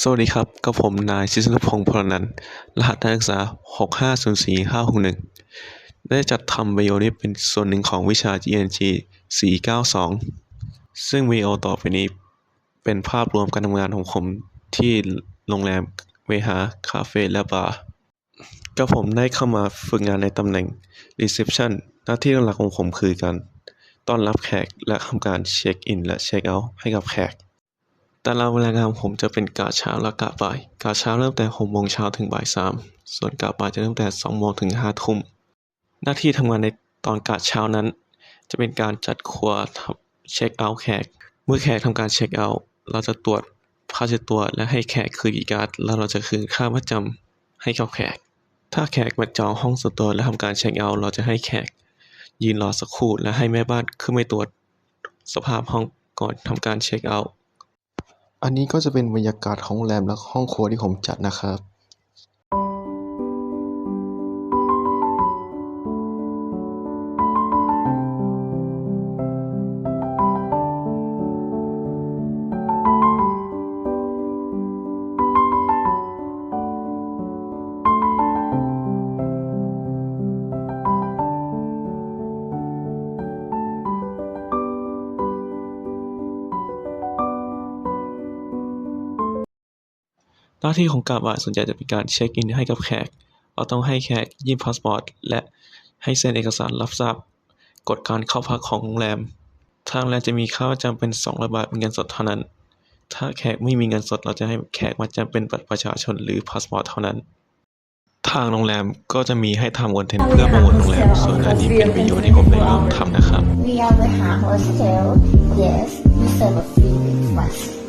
สวัสดีครับ กับผมนายชิสนุพงศ์พลนันท์รหัสนักศึกษา 6504561 ได้จัดทำวิดีโอนี้เป็นส่วนหนึ่งของวิชา GNG 492 ซึ่งวิดีโอต่อไปนี้ เป็นภาพรวมการทำงานของผมที่โรงแรมเวหา คาเฟ่และบาร์กับผมได้เข้ามาฝึกงานในตำแหน่ง Reception หน้าที่หลักของผมคือการต้อนรับแขกและทำการเช็คอินและเช็คเอาท์ให้กับแขก ตารางเวลางานผมจะเป็นกะเช้าและกะบ่าย กะเช้าเริ่มแต่หกโมงเช้าถึงบ่ายสามส่วนกะบ่ายจะเริ่มแต่สองโมงถึงห้าทุ่ม หน้าที่ทำงานในตอนกะเช้านั้น จะเป็นการจัดครัวเช็คเอาท์แขก เมื่อแขกทำการเช็คเอาท์เราจะตรวจผ้าเช็ดตัวและให้แขกคืนอีการ์ดแล้วเราจะคืนค่ามัดจำให้กับแขก ถ้าแขกมาจองห้องส่วนตัวและทำการเช็คเอาท์เราจะให้แขก ยืนรอสักครู่และให้แม่บ้านขึ้นไปตรวจ สภาพห้องก่อนทำการเช็คเอาท์ อันนี้ก็จะเป็นบรรยากาศของโรงแรมและห้องครัวที่ผมจัดนะครับ หน้าที่ของกาบ่าส่วนใหญ่จะเป็นการเช็คอินให้กับแขก เราต้องให้แขกยื่นพาสปอร์ตและให้เซ็นเอกสารรับทราบกฎการเข้าพักของโรงแรม ทางโรงแรมจะมีค่ามาจำเป็น200บาทเป็นเงินสดเท่านั้น ถ้าแขกไม่มีเงินสดเราจะให้แขกมาจำเป็นบัตรประชาชนหรือพาสปอร์ตเท่านั้น ทางโรงแรมก็จะมีให้ทำคอนเทนต์เพื่อโปรโมทโรงแรม ส่วนอันนี้เป็นวิดีโอที่ผมได้เริ่มทำนะครับ We are the hostel. Yes, we serve a free breakfast.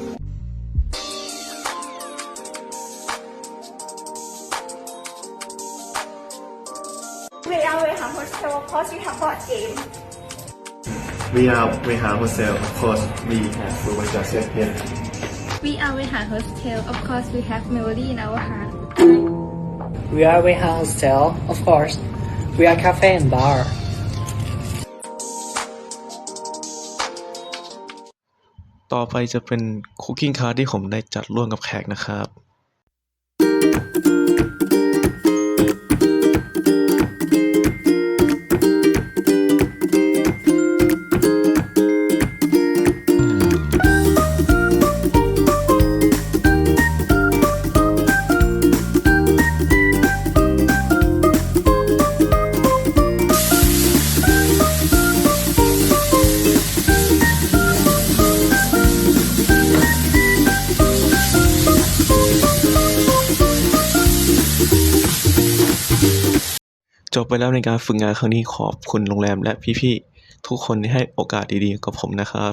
We are Weha Hostel. Of course, we have board game. We are Weha Hostel. Of course, we have Rubaja Set here. We are Weha Hostel. Of course, we have melody in our heart. We are Weha Hostel, of course. We are cafe and bar. ต่อไปจะเป็นคุกกิ้งคาร์ที่ผมได้จัดร่วมกับแขกนะครับ จบไปแล้วในการฝึกงานครั้งนี้ขอบคุณโรงแรมและพี่ๆ ทุกคนที่ให้โอกาสดีๆ กับผมนะครับ